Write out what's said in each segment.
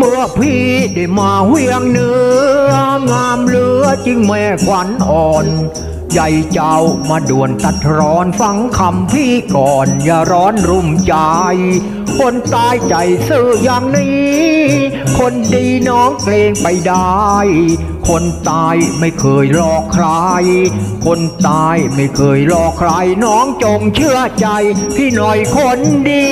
มื่อพี่ได้มาเวียงเนื้องามเหลือจริงแม่ขวัญอ่อน ใหญ่เจ้ามาด่วนตัดร้อนฟังคำพี่ก่อนอย่าร้อนรุ่มใจ คนตายใจซื่ออย่างนี้ คนดีน้องเกรงไปได้ คนตายไม่เคยหลอกใคร คนตายไม่เคยหลอกใครน้องจงเชื่อใจ พี่หน่อยคนดี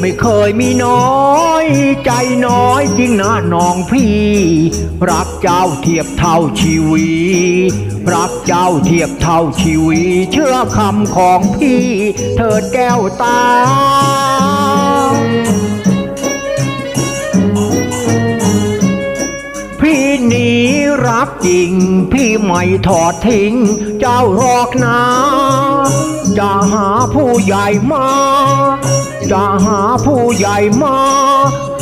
ไม่เคยมีน้อย ใจน้อยจริงนะน้องพี่ รักเจ้าเทียบเท่าชีวีรักเจ้าเทียบเท่าชีวีเชื่อคำของพี่ เธอแก้วตา รักจริง พี่ไม่ทอดทิ้ง เจ้าหรอกนะจะหาผู้ใหญ่มาจะหาผู้ใหญ่มา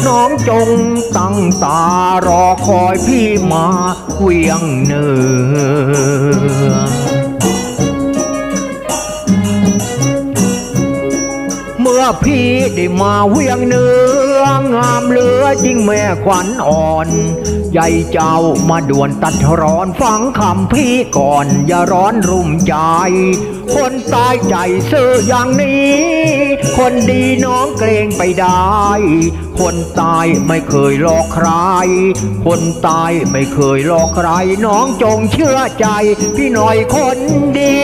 น้องจงตั้งตารอคอยพี่มาเวียงเนือ เมื่อพี่ได้มาเวียงเนื้องามเหลือจริงแม่ขวัญอ่อนใหญ่เจ้ามาด่วนตัดร้อนฟังคำพี่ก่อน อย่าร้อนรุ่มใจ คนตายใจซื่ออย่างนี้ คนดีน้องเกรงไปได้ คนตายไม่เคยหลอกใคร คนตายไม่เคยหลอกใคร น้องจงเชื่อใจ พี่หน่อยคนดี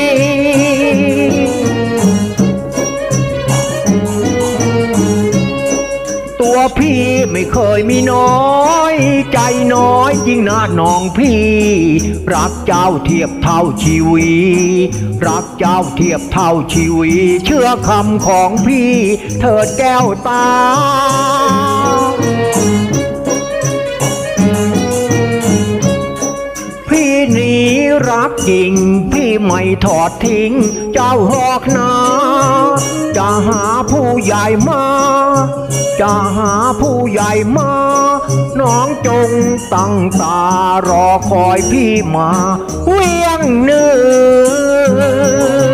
พี่ไม่เคยมีน้อย ใจน้อยยิ่งนะน้องพี่ รักเจ้าเทียบเท่าชีวีรักเจ้าเทียบเท่าชีวีเชื่อคำของพี่ เถิดแก้วตาพี่นี้รักจริง พี่ไม่ทอดทิ้ง เจ้าหอกนะจะหาผู้ใหญ่มา จะหาผู้ใหญ่มา น้องจงตั้งตารอคอยพี่มา เวียงเนื้อ